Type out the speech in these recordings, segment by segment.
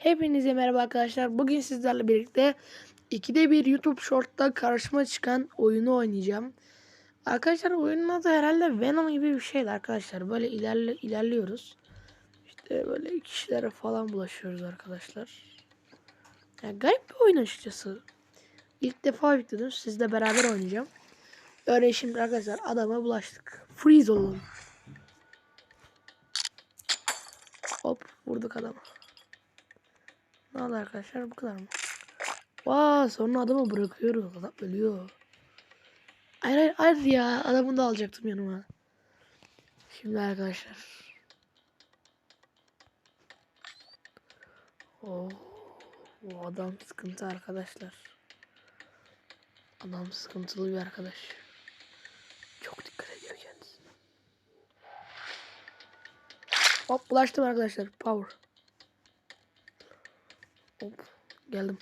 Hepinize merhaba arkadaşlar. Bugün sizlerle birlikte ikide bir YouTube Short'ta karşıma çıkan oyunu oynayacağım. Arkadaşlar oyunun adı herhalde Venom gibi bir şeydi arkadaşlar. Böyle ilerle, ilerliyoruz. İşte böyle kişilere falan bulaşıyoruz arkadaşlar. Yani garip bir oyun açıkçası. İlk defa yükledim. Sizle beraber oynayacağım. Öyle şimdi arkadaşlar adama bulaştık. Freeze olalım. Hop vurduk adamı. Ne oldu arkadaşlar bu kadar mı? Vaa sonra adamı bırakıyoruz. Adam ölüyor. Hayır hayır hayır ya. Adamı da alacaktım yanıma. Şimdi arkadaşlar. Oo, bu adam sıkıntı arkadaşlar. Adam sıkıntılı bir arkadaş. Çok dikkat ediyor kendisine. Hop bulaştım arkadaşlar. Power. Hop geldim.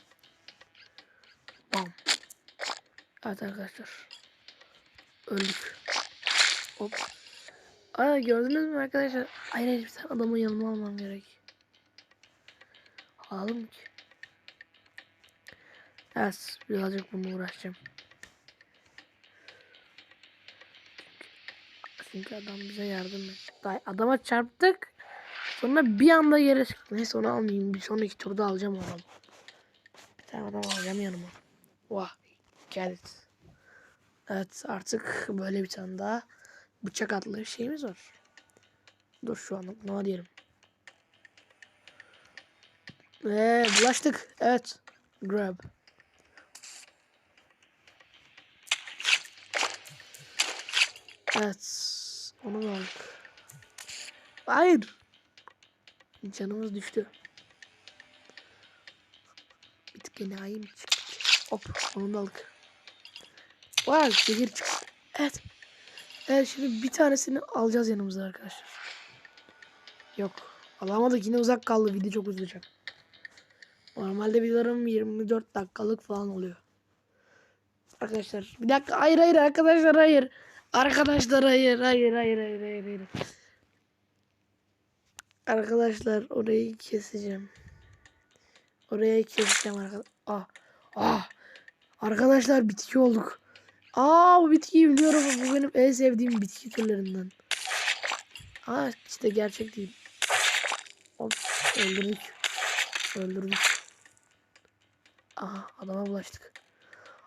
Bam. Evet arkadaşlar. Öldük. Hop. Aa gördünüz mü arkadaşlar? Hayır hayır bir adamı yanıma almam gerek. Alalım ki. Evet birazcık bununla uğraşacağım. Çünkü adam bize yardım etti. Adama çarptık. Sonra bir anda yere çıktı. Neyse onu almayayım. Bir sonraki turda alacağım o adamı. Bir tane adam alacağım yanıma. Vah. Get it. Evet artık böyle bir tane daha bıçak adlı şeyimiz var. Dur şu an ne diyelim. Ve bulaştık. Evet. Grab. Evet. Onu da aldık. Hayır. Canımız düştü. Bir tık enayi mi çıktı? Hop onu da aldık. Vay zehir çıktı. Evet. Evet şimdi bir tanesini alacağız yanımıza arkadaşlar. Yok. Alamadık yine uzak kaldı. Video çok uzayacak. Normalde videolarım 24 dakikalık falan oluyor. Arkadaşlar bir dakika hayır hayır arkadaşlar hayır. Arkadaşlar hayır hayır hayır hayır hayır hayır. Arkadaşlar orayı keseceğim. Orayı keseceğim arkadaşlar. Ah. Ah. Arkadaşlar bitki olduk. Aa bu bitkiyi biliyorum. Bu benim en sevdiğim bitki türlerinden. Aa işte gerçek değil. Hop öldürdük. Öldürdük. Aha adama bulaştık.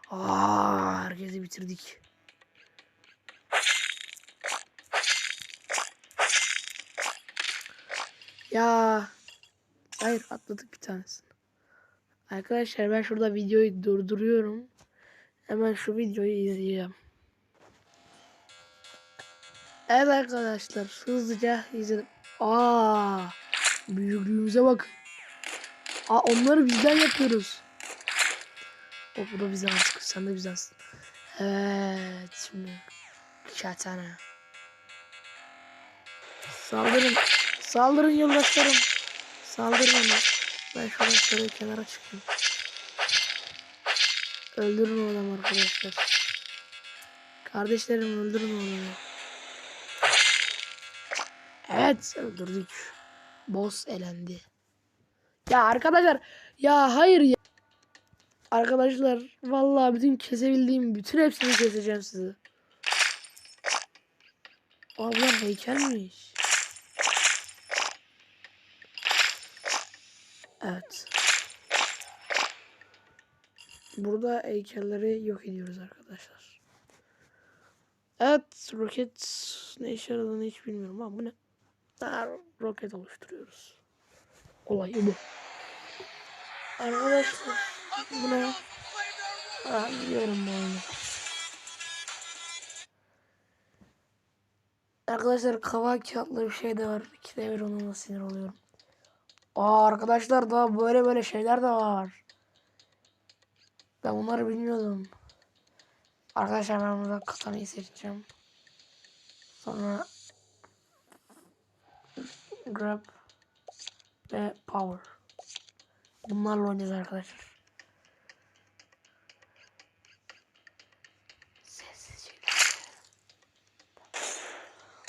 Aa herkesi bitirdik. Ya. Hayır atladık bir tanesini. Arkadaşlar ben şurada videoyu durduruyorum. Hemen şu videoyu izleyeceğim. Evet arkadaşlar hızlıca izledim. Aa, büyüklüğümüze bak. Aa onları bizden yapıyoruz. O bu da bizden artık. Sen de bizdensin. Evet şimdi şatana. Saldırın. Saldırın yoldaşlarım. Saldırın onu. Ben şuradan şöyle kenara çıkayım. Öldürün o adamı arkadaşlar. Kardeşlerim öldürün o adamı. Evet öldürdük. Boss elendi. Ya arkadaşlar ya hayır ya. Arkadaşlar vallahi bütün kesebildiğim bütün hepsini keseceğim size. Aa bunlar heykelmiş. Evet. Burada heykelleri yok ediyoruz arkadaşlar. Evet roket ne işe yaradığını hiç bilmiyorum ama bu ne? Ha, roket oluşturuyoruz. Olayı bu. Arkadaşlar bu ne? Ha, biliyorum bu oyunu. Arkadaşlar kava kağıtlı bir şey de var. İkide bir onunla sinir oluyorum. Aa arkadaşlar daha böyle böyle şeyler de var. Ben bunları bilmiyordum. Arkadaşlar ben burada katanayı seçeceğim. Sonra grab ve power. Bunlarla oynayacağız arkadaşlar.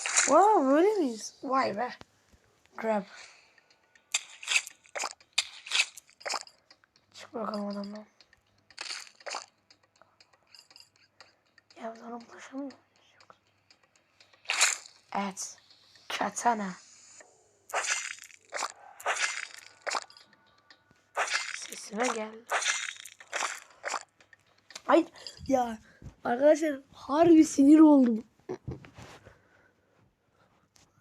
Wow böyle miyiz? Vay be. Grab. Bakalım adamdan. Ya sana ulaşamıyor muyuz? Yok. Evet. Katana. Sesime gel. Ay ya arkadaşlar harbi sinir oldum.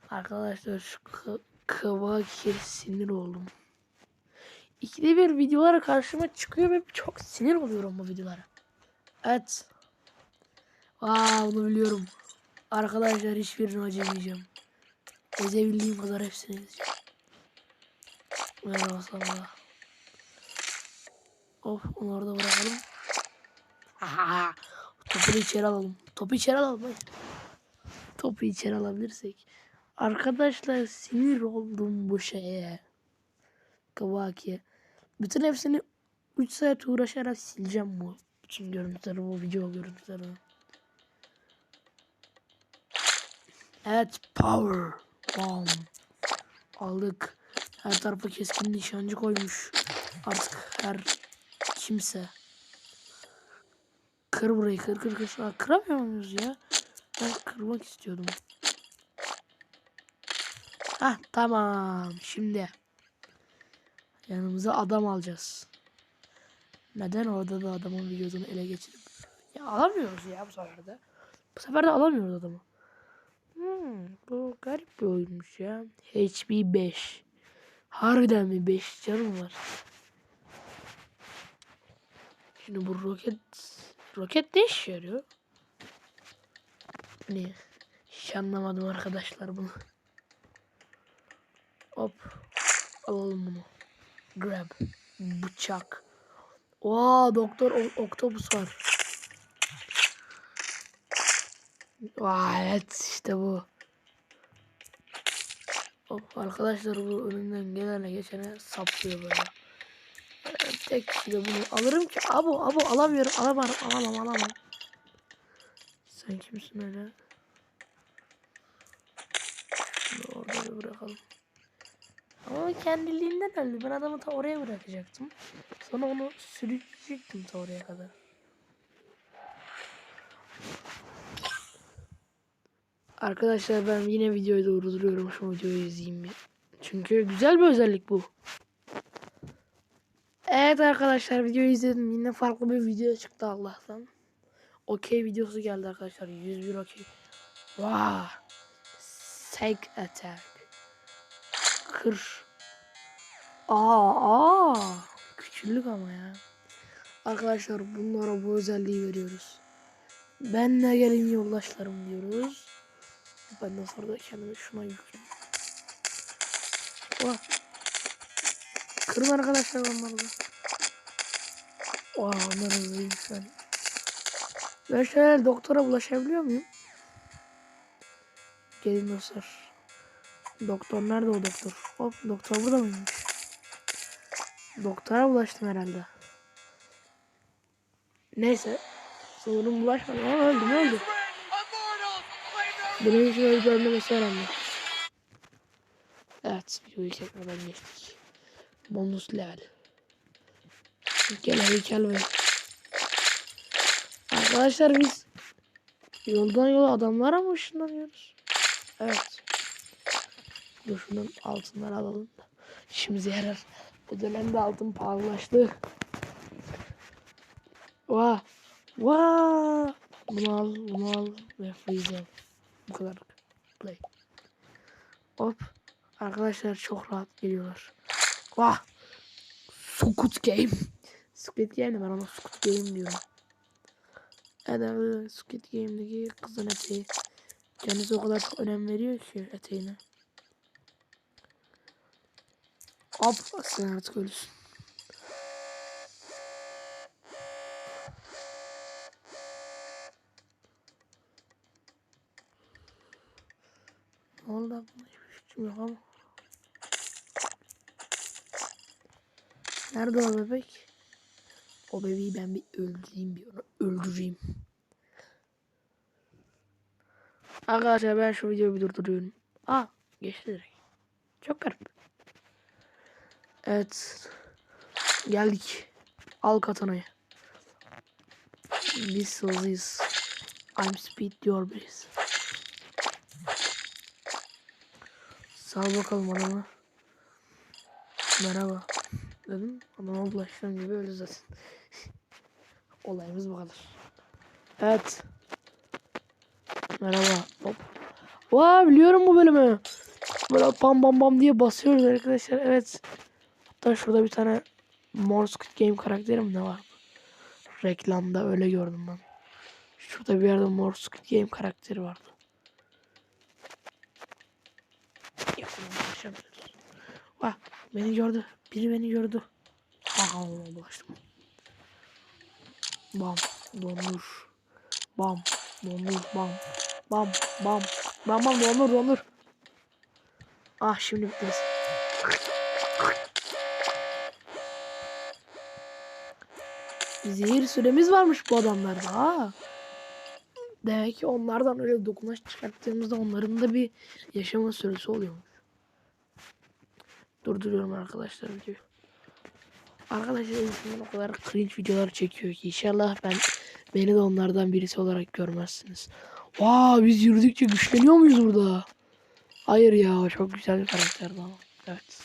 Arkadaşlar şu kı- kıva kir sinir oldum. İkide bir videolar karşıma çıkıyor ve çok sinir oluyorum bu videolara. Evet. Aa bunu biliyorum. Arkadaşlar hiçbirini acımayacağım. Ezebildiğim kadar hepsini ezeceğim. Merhaba sana. Of onu orada bırakalım. Aha. Topu içeri alalım. Topu içeri alalım. Hayır. Topu içeri alabilirsek. Arkadaşlar sinir oldum bu şeye. Kavaki. Bütün hepsini 3 saat uğraşarak sileceğim bu. Bütün görüntüleri, bu video görüntülerini. Evet, power. Bam. Aldık. Her tarafa keskin nişancı koymuş. Artık her kimse. Kır burayı, kır kır kır. Aa, kıramıyor muyuz ya? Ben kırmak istiyordum. Hah tamam. Şimdi yanımıza adam alacağız. Neden orada da adamın vücudunu ele geçirip ya alamıyoruz ya bu sefer de. Bu sefer de alamıyoruz adamı. Hmm, bu garip bir oyunmuş ya. HP 5. Harbiden mi 5 canım var. Şimdi bu roket roket ne işe yarıyor? Ne? Hiç anlamadım arkadaşlar bunu. Hop. Alalım bunu. Grab. Bıçak. Oo doktor oktopus var. Vay evet işte bu. Hop arkadaşlar bu önünden gelene geçene saplıyor böyle. Tek kişi de bunu alırım ki abo abo alamıyorum alamam alamam alamam. Sen kimsin öyle? Şunu orada bırakalım. Ama kendiliğinden öldü. Ben adamı ta oraya bırakacaktım. Sonra onu sürükleyecektim ta oraya kadar. Arkadaşlar ben yine videoyu durduruyorum. Şu videoyu izleyeyim bir. Çünkü güzel bir özellik bu. Evet arkadaşlar videoyu izledim. Yine farklı bir video çıktı Allah'tan. Okey videosu geldi arkadaşlar. 101 okey. Wow. Take attack. Kır. Aa, aa. Küçüllük ama ya. Arkadaşlar bunlara bu özelliği veriyoruz. Benle gelin yoldaşlarım diyoruz. Ben de sonra da kendimi şuna yükleyeyim. Oh. Kırın arkadaşlar onları da. Oha onlar hızlıymış ben. Ben şöyle doktora bulaşabiliyor muyum? Gelin dostlar. Doktor nerede o doktor? Hop doktor burada mıymış? Doktora bulaştım herhalde. Neyse. Sanırım bulaşmadım ama öldüm öldüm. Benim için öldü ölmemesi önemli. Evet videoyu çekmeden geçtik. Bonus level. Gel heykel ve Arkadaşlar biz yoldan yola adamlara mı ışınlanıyoruz? Evet. Dur şunun altınları alalım. İşimize yarar. Bu dönemde altın pahalılaştı. Vah. Vah. Bunu al, bunu al ve freeze al. Bu kadar. Play. Hop. Arkadaşlar çok rahat geliyorlar. Vah. Squid Game. Squid Game de ben ona Squid Game diyorum. Evet Squid Game'deki kızın eteği. Kendisi o kadar çok önem veriyor ki eteğine. Hop sen artık ölüsün. Ne oldu aklımda hiçbir yok ama. Nerede o bebek? O bebeği ben bir öldüreyim bir onu öldüreyim. Arkadaşlar ben şu videoyu bir durduruyorum. Aa geçti direkt. Çok garip. Evet. Geldik. Al katanayı. Biz hızlıyız. I'm speed diyor birisi. Sal bakalım adamı. Merhaba. Dedim. Adama bulaştığım gibi öyle zaten. Olayımız bu kadar. Evet. Merhaba. Hop. Vaa biliyorum bu bölümü. Böyle bam bam bam diye basıyoruz arkadaşlar. Evet. Hatta şurada bir tane Mor Game karakteri mi ne var? Reklamda öyle gördüm ben. Şurada bir yerde Mor Game karakteri vardı. Vah beni gördü. Biri beni gördü. Aha bulaştım. Bam dondur. Bam dondur bam. Bam bam. Bam bam dondur dondur. Ah şimdi bittiniz. Zehir süremiz varmış bu adamlarda. Ha. Demek ki onlardan öyle dokunaç çıkarttığımızda onların da bir yaşama süresi oluyormuş. Durduruyorum arkadaşlar videoyu. Arkadaşlar insanlar o kadar cringe videolar çekiyor ki inşallah ben beni de onlardan birisi olarak görmezsiniz. Vaa biz yürüdükçe güçleniyor muyuz burada? Hayır ya çok güzel bir karakterdi ama. Evet.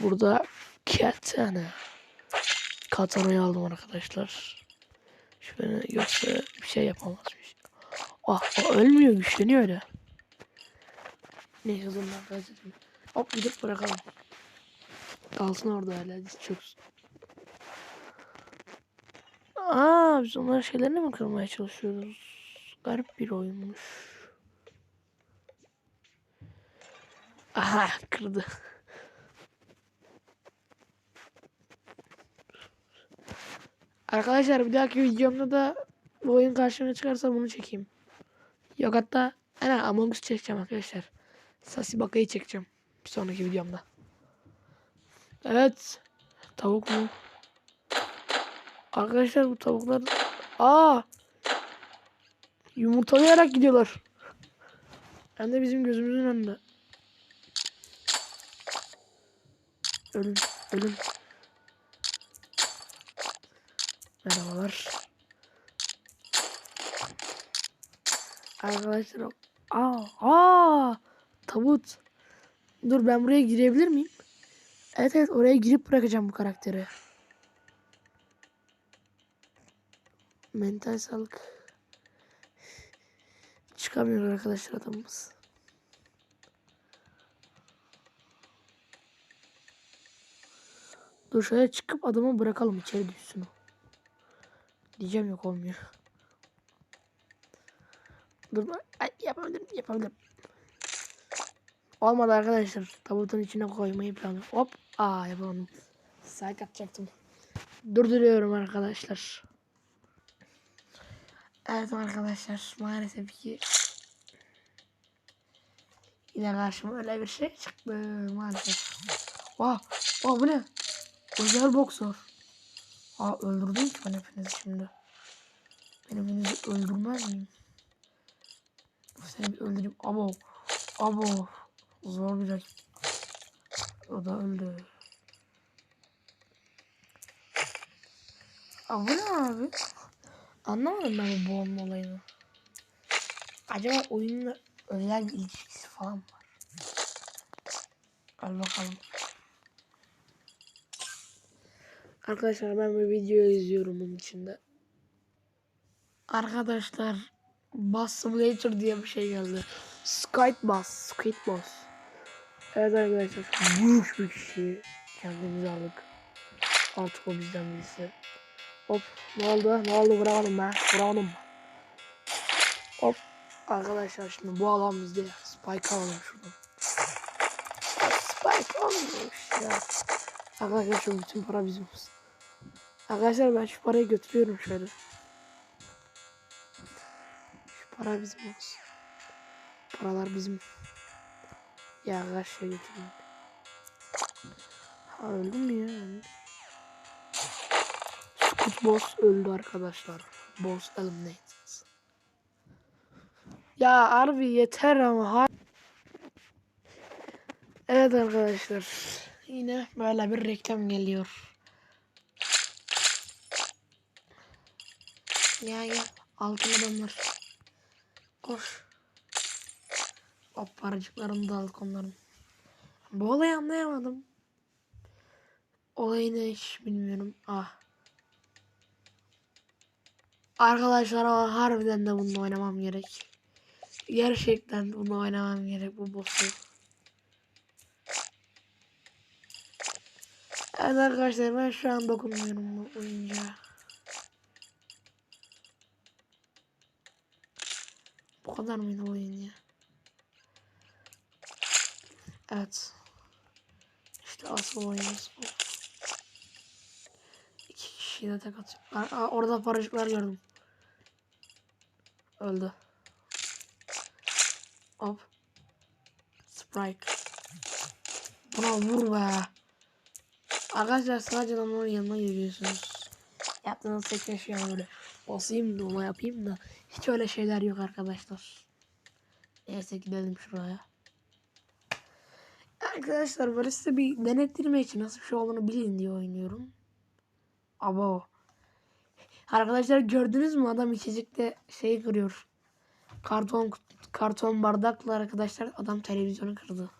Burada Katana. Katana'yı aldım arkadaşlar. Beni yoksa bir şey yapamazmış. Ah o ölmüyor güçleniyor öyle. Neyse durun arkadaşlar. Hop gidip bırakalım. Kalsın orada hala diz çöksün. Aa biz onların şeylerini mi kırmaya çalışıyoruz? Garip bir oyunmuş. Aha kırdı. Arkadaşlar bir dahaki videomda da bu oyun karşıma çıkarsa bunu çekeyim. Yok hatta ana Among Us çekeceğim arkadaşlar. Sasi Baka'yı çekeceğim. Bir sonraki videomda. Evet. Tavuk mu? Arkadaşlar bu tavuklar... Aa! Yumurtalayarak gidiyorlar. Hem de bizim gözümüzün önünde. Ölüm, ölüm. Merhabalar. Arkadaşlar aa aa tabut. Dur ben buraya girebilir miyim? Evet evet oraya girip bırakacağım bu karakteri. Mental sağlık. Çıkamıyor arkadaşlar adamımız. Dur şöyle çıkıp adamı bırakalım içeri düşsün o. Diyeceğim yok olmuyor. Dur ay, yapabilirim yapabilirim. Olmadı arkadaşlar. Tabutun içine koymayı planlıyorum. Hop. Aa yapamadım. Sağ atacaktım. Durduruyorum arkadaşlar. Evet arkadaşlar maalesef ki yine karşıma öyle bir şey çıktı maalesef. Vah, vah bu ne? Özel boksör. Aa öldürdüm ki ben hepinizi şimdi. Ben hepinizi öldürmez miyim? Seni bir öldüreyim. Abo. Abo. Zor bir rakip. O da öldü. Aa bu ne abi? Anlamadım ben bu boğulma olayını. Acaba oyunla özel ilişkisi falan mı var? Al bakalım. Arkadaşlar ben bir video izliyorum bunun içinde. Arkadaşlar Bass Simulator diye bir şey geldi. Skype Bass, Squid Bass. Evet arkadaşlar büyük bir kişi kendimizi aldık. Artık o bizden birisi. Hop ne oldu? Ne oldu? Vuramadım ben. Vuramadım. Hop. Arkadaşlar şimdi bu alan bizde. Spike alalım şuradan. Spike almıyormuş ya. Arkadaşlar şu bütün para bizim olsun. Arkadaşlar ben şu parayı götürüyorum şöyle. Şu para bizim olsun. Paralar bizim. Ya karşıya götüreyim. Ha öldüm mü ya? Scoot Boss öldü arkadaşlar. Boss eliminated. Ya harbi yeter ama. Evet arkadaşlar. Yine böyle bir reklam geliyor. Gel gel. Altın adamlar. Koş. Hop paracıklarını da al onların. Bu olayı anlayamadım. Olayı ne hiç bilmiyorum. Ah. Arkadaşlar ama harbiden de bununla oynamam gerek. Gerçekten bunu oynamam gerek bu boss'u. Evet arkadaşlar ben şu an dokunmuyorum bu oyuncağa. Bu kadar mıydı oyun ya? Evet. İşte asıl oyunumuz. İki kişiyi de tek atıyor. Aa, orada paracıklar gördüm. Öldü. Hop. Sprite. Buna vur be. Arkadaşlar sadece adamların yanına yürüyorsunuz. Yaptığınız tek şey böyle basayım da ona yapayım da hiç öyle şeyler yok arkadaşlar. Neyse gidelim şuraya. Arkadaşlar böyle size bir denettirme için nasıl bir şey olduğunu bilin diye oynuyorum. Abo. Arkadaşlar gördünüz mü adam içecekte şey kırıyor. Karton karton bardakla arkadaşlar adam televizyonu kırdı.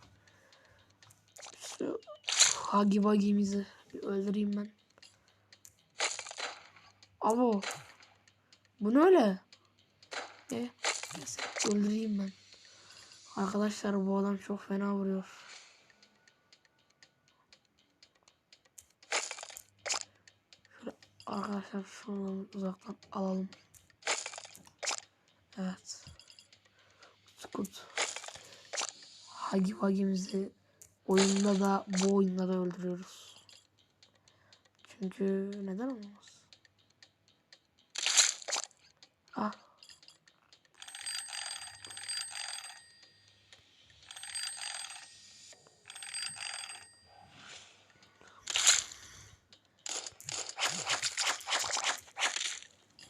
Hagi Bagi'mizi bir öldüreyim ben. Abo. Bu ne öyle? E, öldüreyim ben. Arkadaşlar bu adam çok fena vuruyor. Şöyle arkadaşlar şunu uzaktan alalım. Evet. Skut. Hagi Wagi'mizi oyunda da bu oyunda da öldürüyoruz. Çünkü neden olmaz? Ah.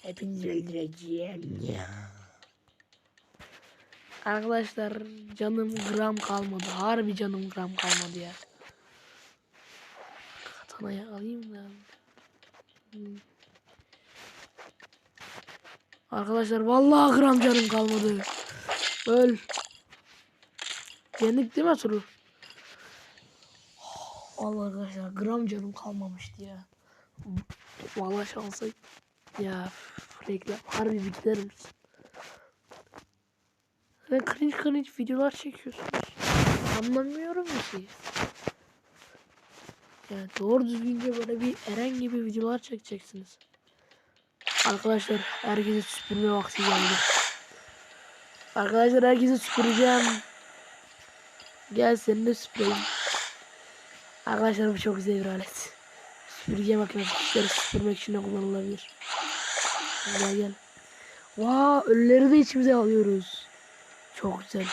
Hepinizi öldüreceğim ya. Arkadaşlar canım gram kalmadı. Harbi canım gram kalmadı ya. Katanayı alayım da. Hmm. Arkadaşlar vallahi gram canım kalmadı. Öl. Yendik değil mi turu? Allah arkadaşlar gram canım kalmamıştı ya. Vallahi şansa ya reklam harbi misin? Ve cringe cringe videolar çekiyorsunuz. Anlamıyorum bir şey. Yani doğru düzgünce böyle bir Eren gibi videolar çekeceksiniz. Arkadaşlar herkese süpürme vakti geldi. Arkadaşlar herkese süpüreceğim. Gel seni de süpüreyim. Arkadaşlar bu çok güzel bir alet. Süpürge makinesi süpürmek için de kullanılabilir. Gel gel. Vaa ölüleri de içimize alıyoruz. Çok güzel.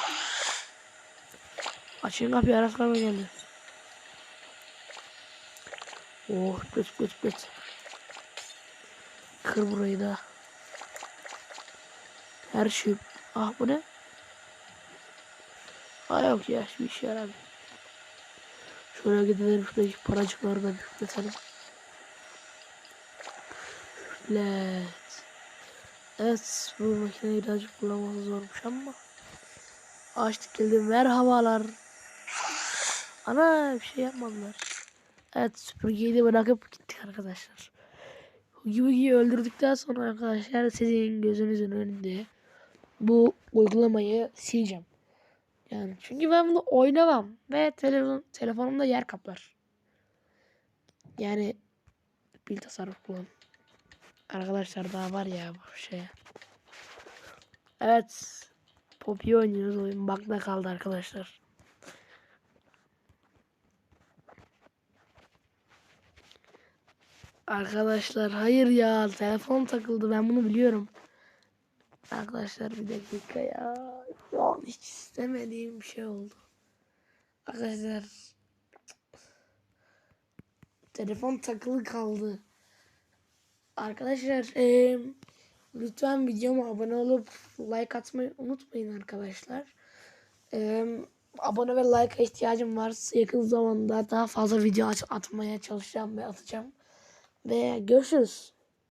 Açın kapıyı Aras karma geldi. Oh göt göt göt. Kır burayı da. Her şey. Ah bu ne? Ah yok ya bir işe yarar. Şöyle gidelim şuradaki paracıkları da büyükletelim. Evet. Evet bu makineyi birazcık kullanması zormuş ama. Açtık geldi merhabalar. Ana bir şey yapmadılar. Evet süpürgeyi de bırakıp gittik arkadaşlar. Hugi Bugi'yi öldürdükten sonra arkadaşlar sizin gözünüzün önünde bu uygulamayı sileceğim. Yani çünkü ben bunu oynamam ve telefon telefonumda yer kaplar. Yani pil tasarruf kullan. Arkadaşlar daha var ya bu şey. Evet. Poppy oynuyoruz oyun. Bakta kaldı arkadaşlar. Arkadaşlar hayır ya telefon takıldı ben bunu biliyorum. Arkadaşlar bir dakika ya. Şu an hiç istemediğim bir şey oldu. Arkadaşlar telefon takılı kaldı. Arkadaşlar e, lütfen videoma abone olup like atmayı unutmayın arkadaşlar. E, abone ve like'a ihtiyacım var. Yakın zamanda daha fazla video atmaya çalışacağım ve atacağım. Ve görüşürüz.